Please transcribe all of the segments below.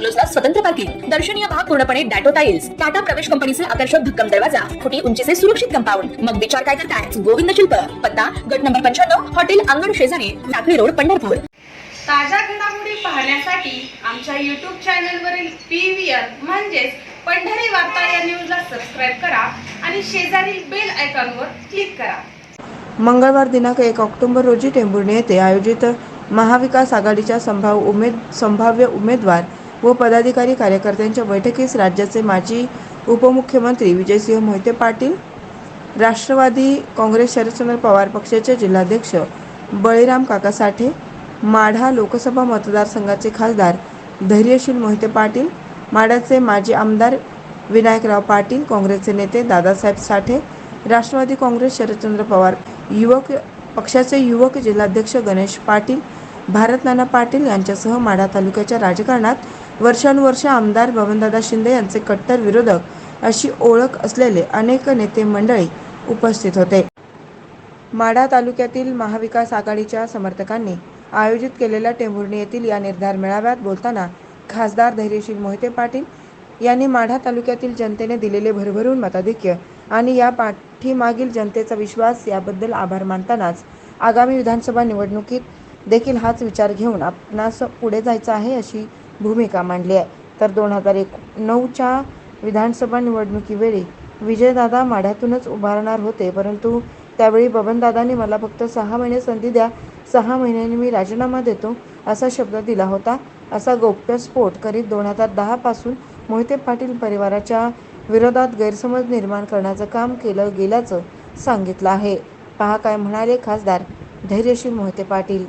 बंगलोजला स्वतंत्र पार्किंग. दर्शनीय भाग पूर्णपणे डॅटो टाइल्स टाटा प्रवेश कंपनीचे आकर्षक भक्कम दरवाजा. फुटी उंचीचे सुरक्षित कंपाऊंड. मग विचार काय करताय? गोविंद शिल्प. पत्ता गट नंबर पंच्याण्णव हॉटेल अंगण शेजारी टाकळी रोड पंढरपूर. ताज्या घडामोडी पाहण्यासाठी आमच्या यूट्यूब चॅनलवरील पी व्ही आर म्हणजेच पंढरी वार्ता या न्यूजला सबस्क्राईब करा आणि शेजारील बेल आयकॉनवर क्लिक करा. मंगळवार दिनांक एक ऑक्टोबर रोजी टेंभुर्णी येथे आयोजित महाविकास आघाडीच्या संभाव्य उमेद संभाव्य उमेदवार व पदाधिकारी कार्यकर्त्यांच्या बैठकीस राज्याचे माजी उपमुख्यमंत्री विजयसिंह मोहिते पाटील राष्ट्रवादी काँग्रेस शरदचंद्र पवार पक्षाचे जिल्हाध्यक्ष बळीराम काका साठे माढा लोकसभा मतदारसंघाचे खासदार धैर्यशील मोहिते पाटील माढ्याचे माजी आमदार विनायकराव पाटील काँग्रेसचे नेते दादासाहेब साठे राष्ट्रवादी काँग्रेस शरदचंद्र पवार युवक पक्षाचे युवक जिल्हाध्यक्ष गणेश पाटील भारत नाना पाटील यांच्यासह माढा तालुक्याच्या राजकारणात वर्षानुवर्ष आमदार बबनदादा शिंदे यांचे कट्टर विरोधक अशी ओळख असलेले अनेक नेते मंडळी उपस्थित होते. माढा तालुक्यातील महाविकास आघाडीच्या समर्थकांनी आयोजित केलेल्या टेंभुर्णी येथील या निर्धार मेळाव्यात बोलताना खासदार धैर्यशील मोहिते पाटील यांनी माढा तालुक्यातील जनतेने दिलेले भरभरून मताधिक्य आणि या पाठीमागील जनतेचा विश्वास याबद्दल आभार मानतानाच आगामी विधानसभा निवडणुकीत देखील हाच विचार घेऊन आपणास पुढे जायचं आहे अशी भूमिका मांडली आहे. तर दोन हजार एक नऊच्या विधानसभा निवडणुकीवेळी विजयदादा माढ्यातूनच उभारणार होते. परंतु त्यावेळी बबनदादांनी मला फक्त सहा महिने संधी द्या सहा महिन्यांनी मी राजीनामा देतो असा शब्द दिला होता. असा गौप्यस्फोट करीत दोन हजार दहापासून मोहिते पाटील परिवाराच्या विरोधात गैरसमज निर्माण करण्याचं काम केलं गेल्याचं सांगितलं आहे. पहा काय म्हणाले खासदार धैर्यशील मोहिते पाटील.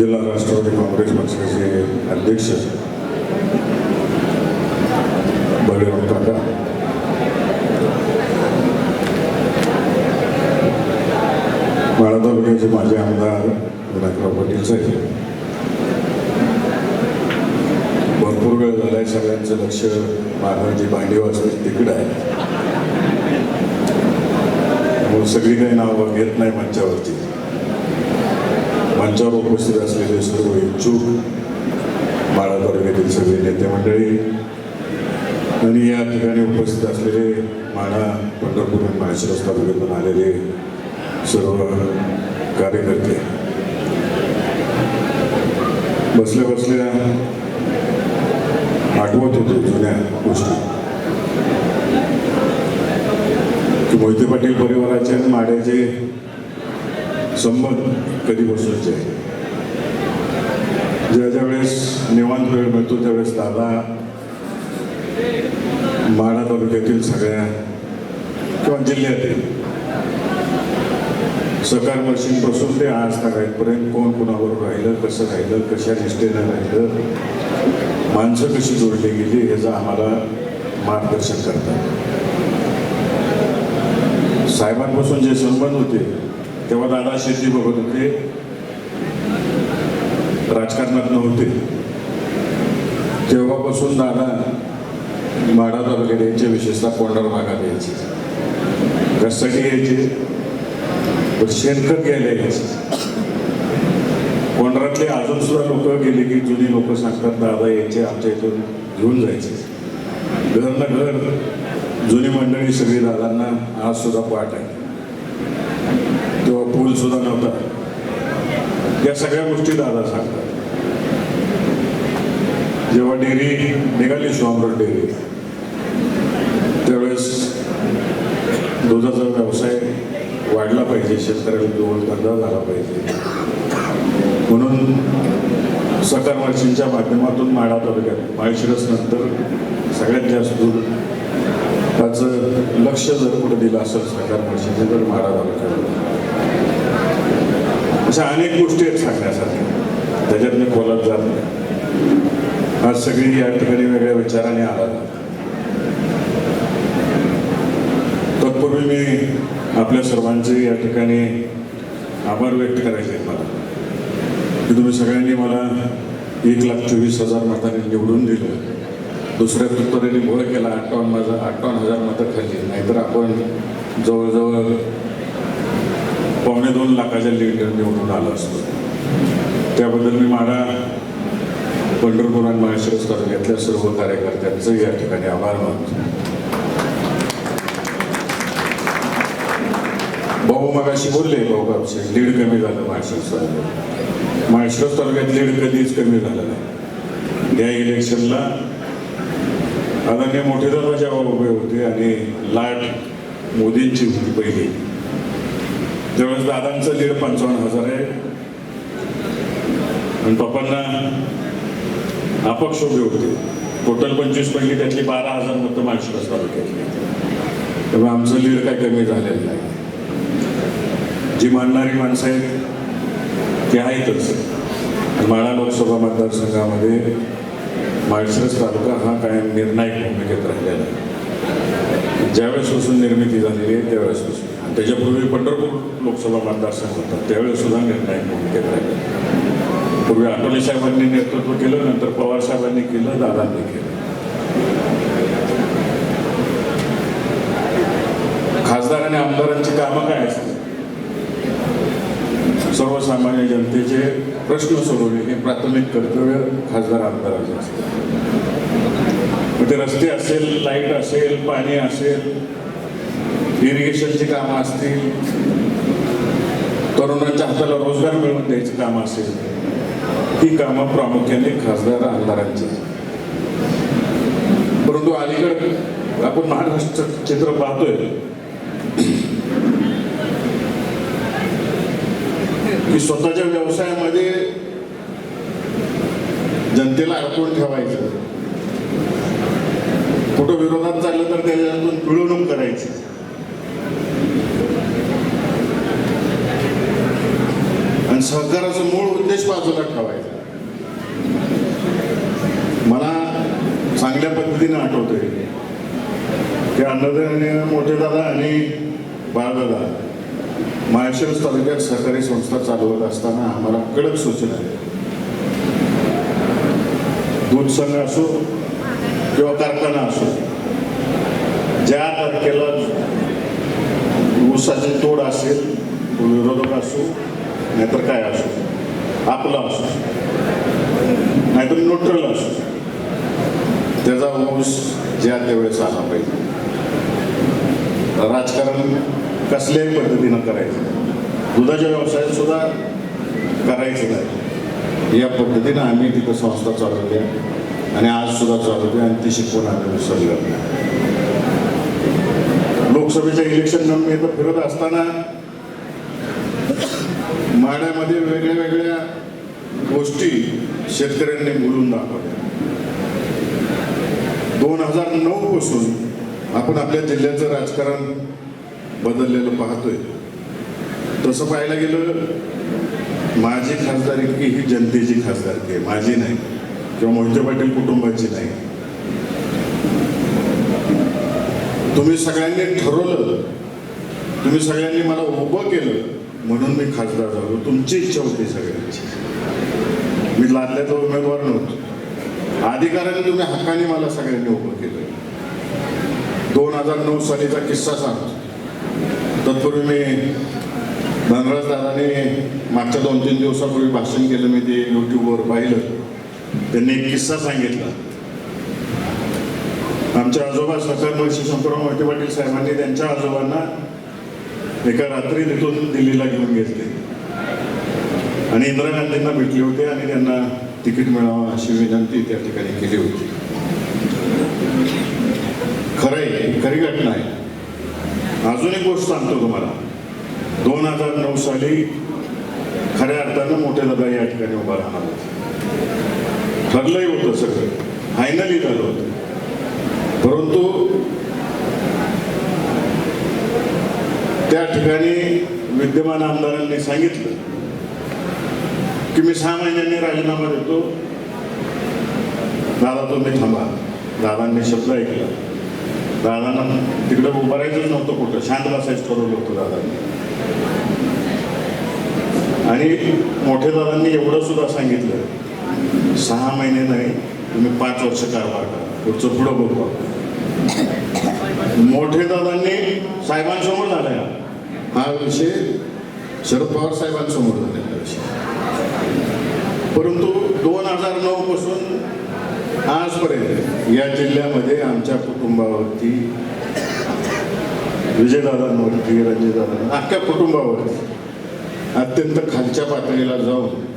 जिल्हा राष्ट्रवादी काँग्रेस पक्षाचे अध्यक्ष बळीराम काका माळा तालुक्याचे माझे आमदार विनायकराव पाटील साहेब. भरपूर वेळ झालाय सगळ्यांचं लक्ष मागं भांडी वाजते तिकडं आहे. सगळी काही नावं घेत नाही मंचावरती. मंचावर उपस्थित असलेले सर्व इच्छुक बाळा तालुक्यातील सगळे नेते मंडळी आणि या ठिकाणी उपस्थित असलेले माढा पंढरपूर आणि माळशिरस तालुक्यातून आलेले सर्व कार्यकर्ते. बसल्या बसल्या आठवत होते जुन्या गोष्टी. की मोहिते पाटील परिवाराचे आणि माड्याचे संबंध कधीपासूनचे आहे ज्या ज्या वेळेस निवांत वेळ मिळतो त्यावेळेस दादा माढा तालुक्यातील सगळ्या किंवा जिल्ह्यातील सकार मशीनपासून ते आज तागायतपर्यंत कोण कोणावर राहिलं कसं राहिलं कशा निष्ठेनं राहिलं माणसं कशी जोडली गेली ह्याचं आम्हाला मार्गदर्शन करतात. साहेबांपासून जे संबंध होते तेव्हा दादा शेती बघत होते. राजकारणात नव्हते तेव्हापासून दादा माढा तालुक्यात यायचे विशेषतः कोंडार भागात यायचे. घसटी यायचे. शेणखत घ्यायला यायचे. कोंढरातले अजून सुद्धा लोक गेले की जुनी लोक सांगतात दादा यायचे आमच्या इथून घेऊन जायचे. घर ना घर जुनी मंडळी सगळी दादांना आज सुद्धा पाठ आहे. किंवा पूल सुद्धा नव्हता. या सगळ्या गोष्टी दादा सांगतात. जेव्हा डेअरी निघाली स्वामरोड डेअरी त्यावेळेस दुधाचा व्यवसाय वाढला पाहिजे शेतकऱ्याला दूध धंदा झाला पाहिजे. म्हणून सकार मशीनच्या माध्यमातून माढा तालुक्यात माळशिरस नंतर सगळ्यात जास्त दूध त्याचं लक्ष जर कुठं दिलं असेल सरकार मशीनचं तर माढा अशा अनेक गोष्टी आहेत सांगण्यासारख्या. त्याच्यात मी खोलात जात नाही. आज सगळी या ठिकाणी वेगळ्या विचाराने आला तत्पूर्वी मी आपल्या सर्वांचे या ठिकाणी आभार व्यक्त करायचे आहेत मला. की तुम्ही सगळ्यांनी मला एक लाख चोवीस हजार मताने निवडून दिलं. दुसऱ्या तुत्तरेने घोळ केला अठ्ठावन्न माझा अठ्ठावन्न हजार मतं खाल्ली. नाहीतर आपण जवळजवळ पावणे दोन लाखाच्या लीड निवडून आलो असतो. त्याबद्दल मी माझा पंढरपूर आणि माळशिरस तालुक्यातल्या सर्व कार्यकर्त्यांचं या ठिकाणी आभार मानतो. भाऊ मगाशी बोलले भाऊ बापशे लीड कमी झालं माळशिरस तालुक्यात माळशिरस तालुक्यात लीड कधीच कमी झालं नाही. या इलेक्शनला आदरणीय मोठे उभे होते आणि लाट मोदींची होती पहिली. त्यावेळेस दादांचं लीड पंचावन्न हजार आहे. आणि पप्पांना अपक्ष उभे होते. टोटल पंचवीस पैकी त्यातली बारा हजार मतं माणसं तालुक्यातली त्यामुळे आमचं लीड काय कमी झालेलं नाही. जी मानणारी माणसं आहेत ती आहेतच. माळा लोकसभा मतदारसंघामध्ये माळशिरस तालुका हा कायम निर्णायक भूमिकेत राहिलेला आहे. ज्यावेळेसपासून निर्मिती झालेली आहे त्यावेळेसपासून आणि त्याच्यापूर्वी पंढरपूर लोकसभा मतदारसंघ होता त्यावेळेस सुद्धा निर्णायक भूमिकेत राहिले पूर्वी आठवले साहेबांनी नेतृत्व केलं नंतर पवार साहेबांनी केलं दादांनी केलं. खासदार आणि आमदारांची कामं काय असतात सर्वसामान्य जनतेचे प्रश्न सोडवणे हे प्राथमिक कर्तव्य खासदार आमदाराचे असते. ते रस्ते असेल लाइट असेल पाणी असेल इरिगेशनची कामं असतील तरुणांच्या हाताला रोजगार मिळवून द्यायची कामं असेल ही कामं प्रामुख्याने खासदार आमदारांची परंतु अलीकडे आपण महाराष्ट्र चित्र पाहतोय की स्वतःच्या व्यवसायामध्ये जनतेला अडकून ठेवायचं. कुठं विरोधात चाललं तर त्याच्यातून पिळवणूक करायची. आणि सहकाराचा मूळ उद्देश बाजूला ठेवायचा. मला चांगल्या पद्धतीने आठवतंय. की अन्नधान्य मोठे दादा आणि बाळदादा. माळशिरस तालुक्यात सहकारी संस्था चालवत असताना आम्हाला कडक सूचना आहे. दूध संघ असो किंवा कारखाना असो ज्या तारखेला ऊसाची तोड असेल विरोधक असो नाहीतर काय असो आपला असो नाहीतर न्यूट्रल असो त्याचा ऊस ज्या त्यावेळेस आला पाहिजे. राजकारण कसल्याही पद्धतीनं करायचं दुधाच्या व्यवसायात सुद्धा करायचं नाही. या पद्धतीनं आम्ही तिथं संस्था चालवल्या आणि आज सुद्धा चालवली आणि ती शिकवून आम्ही विसरली लोकसभेच्या इलेक्शन नंतर इथं फिरत असताना माड्यामध्ये वेगळ्या वेगळ्या गोष्टी शेतकऱ्यांनी बोलून दाखवल्या. दोन हजार नऊ पासून आपण आपल्या जिल्ह्याचं राजकारण बदललेलं पाहतोय. तसं पाहायला गेलं माझी खासदारकी ही जनतेची खासदारकी आहे माझी नाही किंवा मोहिते पाटील कुटुंबाची नाही. तुम्ही सगळ्यांनी ठरवलं तुम्ही सगळ्यांनी मला उभं केलं म्हणून मी खासदार झालो. तुमची इच्छा होती सगळ्यांची. मी लादल्याचा उमेदवार नव्हतो. अधिकाऱ्याने तुम्ही हक्काने मला सगळ्यांनी उभं केलं. दोन हजार नऊ सालीचा किस्सा सांगतो. तत्पूर्वी मी धनराज दादाने मागच्या दोन तीन दिवसापूर्वी भाषण केलं मी ते यूट्यूबवर पाहिलं. त्यांनी एक किस्सा सांगितला. आमच्या आजोबा सरकार महर्षी शंकरराव मोठे पाटील साहेबांनी त्यांच्या आजोबांना एका रात्री तिथून दिल्लीला घेऊन घेतले. आणि इंदिरा गांधींना भेटले होते आणि त्यांना तिकीट मिळावं अशी विनंती त्या ठिकाणी केली होती. खरंय खरी घटना आहे. अजून एक गोष्ट सांगतो तुम्हाला. दोन हजार नऊ साली खऱ्या अर्थानं मोठे दादा या ठिकाणी उभा राहणार होते. ठरलंही होतं सगळं. फायनली झालं होतं. परंतु त्या ठिकाणी विद्यमान आमदारांनी सांगितलं की मी सहा महिन्यांनी राजीनामा देतो. दादा तुम्ही थांबा. दादांनी शब्द ऐकला. दादांना तिकडं उभं राहायचंच नव्हतं कुठं. शांत बसायचं ठरवलं होतं दादांनी. आणि मोठ्या दादांनी एवढं सुद्धा सांगितलं. सहा महिने नाही तुम्ही पाच वर्ष कारभार करा. पुढचं पुढं बघू. मोठे दादांनी साहेबांसमोर झालाय हा. हा विषय शरद पवार साहेबांसमोर झालेला विषय. परंतु दोन हजार नऊ पासून आजपर्यंत या जिल्ह्यामध्ये आमच्या कुटुंबावरती विजयदादांवरती रणजितदादांवर अख्ख्या कुटुंबावरती अत्यंत खालच्या पातळीला जाऊन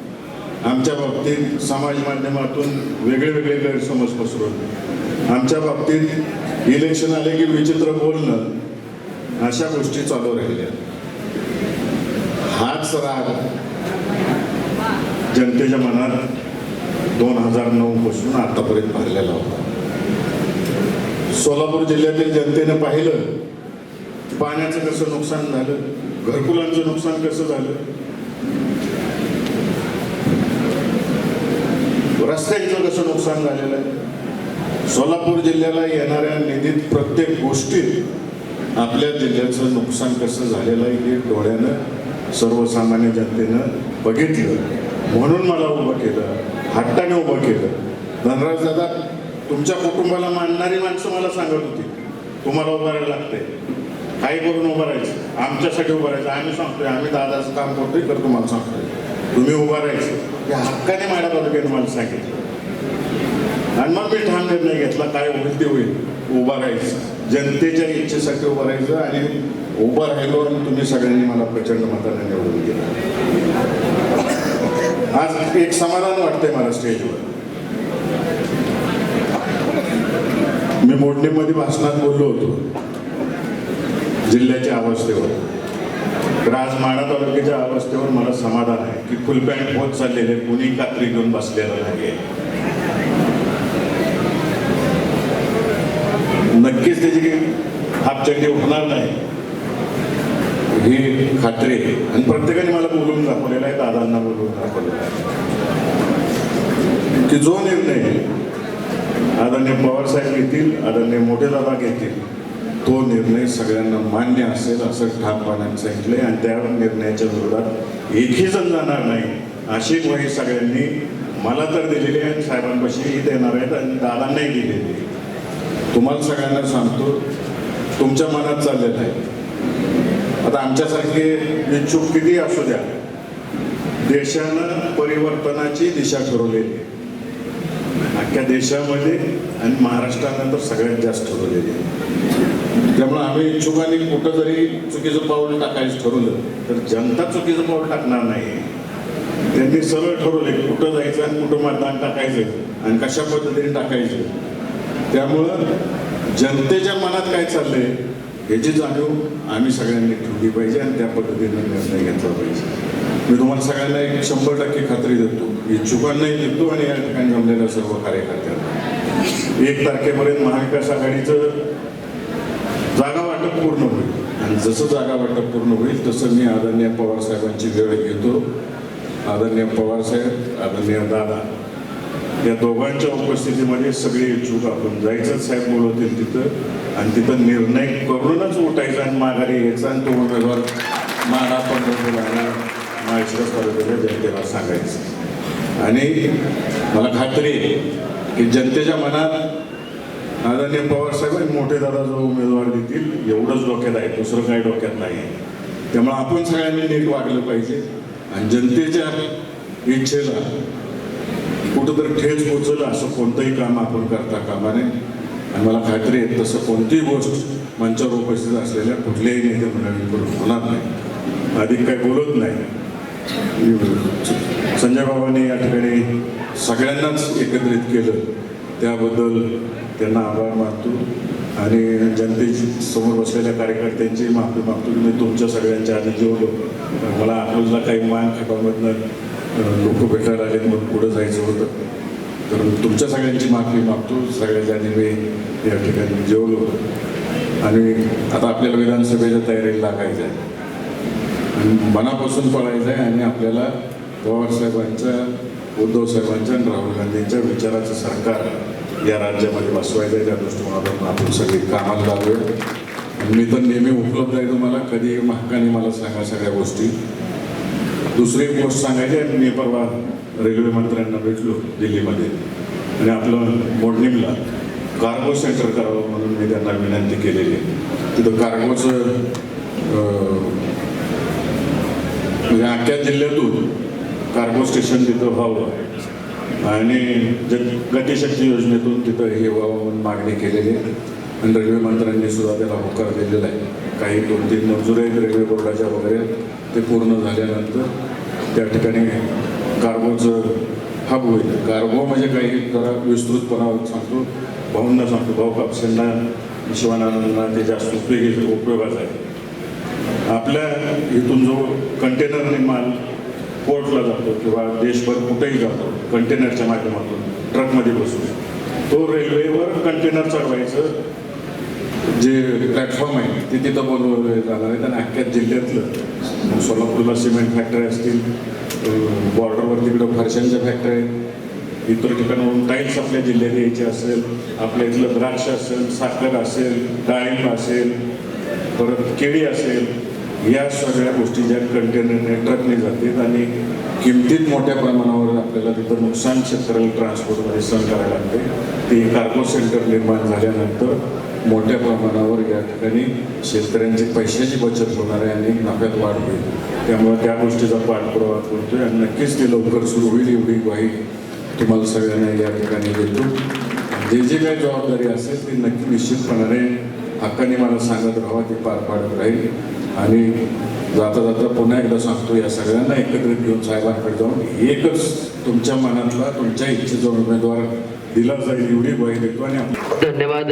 आमच्या बाबतीत समाज माध्यमातून वेगळे वेगळे गैरसमज पसरवून आमच्या बाबतीत इलेक्शन आले की विचित्र बोलणं अशा गोष्टी चालू राहिल्या. हाच राग जनतेच्या मनात दोन हजार नऊ पासून आतापर्यंत भरलेला होता. सोलापूर जिल्ह्यातील जनतेनं पाहिलं पाण्याचं कसं नुकसान झालं घरकुलांचं नुकसान कसं झालं. रस्त्यांचं कसं नुकसान झालेलं आहे. सोलापूर जिल्ह्याला येणाऱ्या निधीत प्रत्येक गोष्टीत आपल्या जिल्ह्याचं नुकसान कसं झालेलं आहे हे डोळ्यानं सर्वसामान्य जनतेनं बघितलं. म्हणून मला उभं केलं. हट्टाने उभं केलं. धनराज दादा तुमच्या कुटुंबाला मानणारी माणसं मला सांगत होती. तुम्हाला उभं राहायला लागतंय. काही करून उभं राहायचं. आमच्यासाठी उभं राहायचं. आम्ही सांगतोय आम्ही दादाचं काम करतोय तर तुम्हाला सांगतोय. तुम्ही उभं राहायचं. या हक्काने माड्या तालुक्याने मला सांगितलं. आणि मग मी ठाम निर्णय घेतला काय होईल ते होईल? उभा राहायचं. जनतेच्या इच्छेसाठी उभं राहायचं आणि उभं राहिलो आणि तुम्ही सगळ्यांनी मला प्रचंड मताने निवडून दिलं. आज एक समाधान वाटतंय मला स्टेजवर. मी मोडणीमध्ये भाषणात बोललो होतो. जिल्ह्याच्या अवस्थेवर. तर आज माढा तालुक्याच्या अवस्थेवर मला समाधान आहे की फुल पॅन्ट होत चाललेले कुणी कात्री घेऊन बसलेलं नाही नक्कीच त्याची हापचड्डी होणार नाही. ही खात्री आहे. आणि प्रत्येकाने मला बोलून दाखवलेला आहे दादांना बोलून दाखवलेला आहे. की जो निर्णय आदरणीय पवार साहेब घेतील आदरणीय मोठे दादा घेतील तो निर्णय सगळ्यांना मान्य असेल असं ठामपणाने सांगितलंय. आणि त्या निर्णयाच्या विरोधात एकही जण जाणार नाही अशी ग्वाही सगळ्यांनी मला तर दिलेली आहे आणि साहेबांपाशीही देणार आहेत आणि दादांनाही दिलेली आहे. तुम्हाला सगळ्यांना सांगतो तुमच्या मनात चाललेलं आहे. आता आमच्यासारखे इच्छुक किती असू द्या देशानं परिवर्तनाची दिशा ठरवलेली आहे. अख्ख्या देशामध्ये आणि महाराष्ट्रानं तर सगळ्यात जास्त ठरवलेली त्यामुळं त्यामुळे आम्ही इच्छुकांनी कुठं जरी चुकीचं पाऊल टाकायचं ठरवलं तर जनता चुकीचं पाऊल टाकणार नाही. त्यांनी सरळ ठरवले कुठं जायचं आणि कुठं मतदान टाकायचं आणि कशा पद्धतीने टाकायचं. त्यामुळं जनतेच्या मनात काय चाललंय? ह्याची जाणीव आम्ही सगळ्यांनी ठेवली पाहिजे आणि त्या पद्धतीनं निर्णय घेतला पाहिजे. मी तुम्हाला सगळ्यांना एक शंभर टक्के खात्री देतो. इच्छुकांनाही देतो आणि या ठिकाणी जमलेल्या सर्व कार्यकर्त्यांना. एक तारखेपर्यंत महाविकास आघाडीचं जागा वाटप पूर्ण होईल. आणि जसं जागा वाटप पूर्ण होईल तसं मी आदरणीय पवार साहेबांची वेळ घेतो. आदरणीय पवार साहेब आदरणीय दादा या दोघांच्या उपस्थितीमध्ये सगळे इच्छुक आपण जायचं साहेब बोलवतील तिथं. आणि तिथं निर्णय करूनच उठायचा आणि माघारी यायचा आणि तो उमेदवार मारा पंढरपूर आणि तालुक्याच्या जनतेला सांगायचं. आणि मला खात्री आहे की जनतेच्या मनात आदरणीय पवार साहेब आणि मोठे दादा जो उमेदवार देतील एवढंच डोक्यात आहे दुसरं काही डोक्यात नाही. त्यामुळे आपण सगळ्यांनी नीट वागलं पाहिजे. आणि जनतेच्या इच्छेला कुठंतरी ठेच पोचलं असं कोणतंही काम आपण करता कामा नये. आणि मला खात्री आहे तसं कोणतीही गोष्ट मंचावर उपस्थित असलेल्या कुठल्याही नेते मंडळींकडून होणार नाही. अधिक काही बोलत नाही. संजय बाबांनी या ठिकाणी सगळ्यांनाच एकत्रित केलं. त्याबद्दल त्यांना आभार मानतो. आणि जनतेची समोर बसलेल्या कार्यकर्त्यांची माफी मागतो. की मी तुमच्या सगळ्यांच्या आधी जेवलो मला आपल्याला काही मान खटामधनं लोक भेटायला आले मग पुढं जायचं होतं. तर तुमच्या सगळ्यांची माफी मागतो. सगळ्याच्या आधी मी या ठिकाणी जेवलो आणि आता आपल्याला विधानसभेच्या तयारीला लागायचं आहे आणि मनापासून पळायचं आहे आणि आपल्याला पवारसाहेबांच्या उद्धव साहेबांच्या आणि राहुल गांधींच्या विचाराचं सरकार या राज्यामध्ये बसवायचं आहे त्या दृष्टिकोनातून आपण सगळी कामाला लागलो मी तर नेहमी उपलब्ध आहे तुम्हाला. कधी महाकाने मला सांगा सगळ्या गोष्टी. दुसरी गोष्ट सांगायची आहे. मी परवा रेल्वे मंत्र्यांना भेटलो दिल्लीमध्ये. आणि आपलं मोडणीमला कार्गो सेंटर करावं म्हणून मी त्यांना विनंती केलेली आहे. तिथं कार्गोचं म्हणजे आख्या जिल्ह्यातून कार्गो स्टेशन तिथं व्हावं. आणि जे गतिशक्ती योजनेतून तिथं हे व्हावं म्हणून मागणी केलेली आहे. आणि रेल्वे मंत्र्यांनी सुद्धा त्याला होकार दिलेला आहे. काही दोन तीन मंजूर आहेत रेल्वे बोर्डाच्या वगैरे. ते पूर्ण झाल्यानंतर त्या ठिकाणी कार्गोचं हब होईल. कार्गो म्हणजे काही जरा विस्तृतपणा सांगतो भाऊंना सांगतो. भाऊ कापसेंना शिवानंदांना ते जास्त उपयोगी उपयोगाचं आहे. आपल्या इथून जो कंटेनरने माल पोर्टला जातो किंवा देशभर कुठेही जातो कंटेनरच्या माध्यमातून ट्रकमध्ये बसून तो रेल्वेवर कंटेनर चढवायचं जे प्लॅटफॉर्म आहे ते तिथं बनवलं जाणार आहे. आणि अख्ख्या जिल्ह्यातलं सोलापूरला सिमेंट फॅक्टरी असतील बॉर्डरवर तिकडं फरशांच्या फॅक्टरी आहेत. इतर ठिकाणावरून टाईल्स आपल्या जिल्ह्यात यायचे असेल आपल्या इथलं द्राक्ष असेल साखर असेल डाळिंब असेल परत केळी असेल या सगळ्या गोष्टी ज्या कंटेनरने ट्रकने जातील आणि किमतीत मोठ्या प्रमाणावर आपल्याला तिथं नुकसान शेतकऱ्याला ट्रान्सपोर्टमध्ये सहन करायला लागते. ते कार्गो सेंटर निर्माण झाल्यानंतर मोठ्या प्रमाणावर या ठिकाणी शेतकऱ्यांची पैशाची बचत होणार आहे आणि नफ्यात वाढ होईल. त्यामुळे त्या गोष्टीचा पाठपुरावा करतोय आणि नक्कीच ते लवकर सुरू होईल एवढी ग्वाही तुम्हाला सगळ्यांना या ठिकाणी देतो. जे जे काही जबाबदारी असेल ती नक्की निश्चितपणाने हक्काने मला सांगत राहावा ती पार पाडत राहील. आणि जाता जाता पुन्हा एकदा सांगतो या सगळ्यांना एकत्रित घेऊन साहेबांकडे जाऊन एकच तुमच्या मनातला तुमच्या इच्छेचा उमेदवार दिला जाईल एवढी ग्वाही देतो आणि धन्यवाद.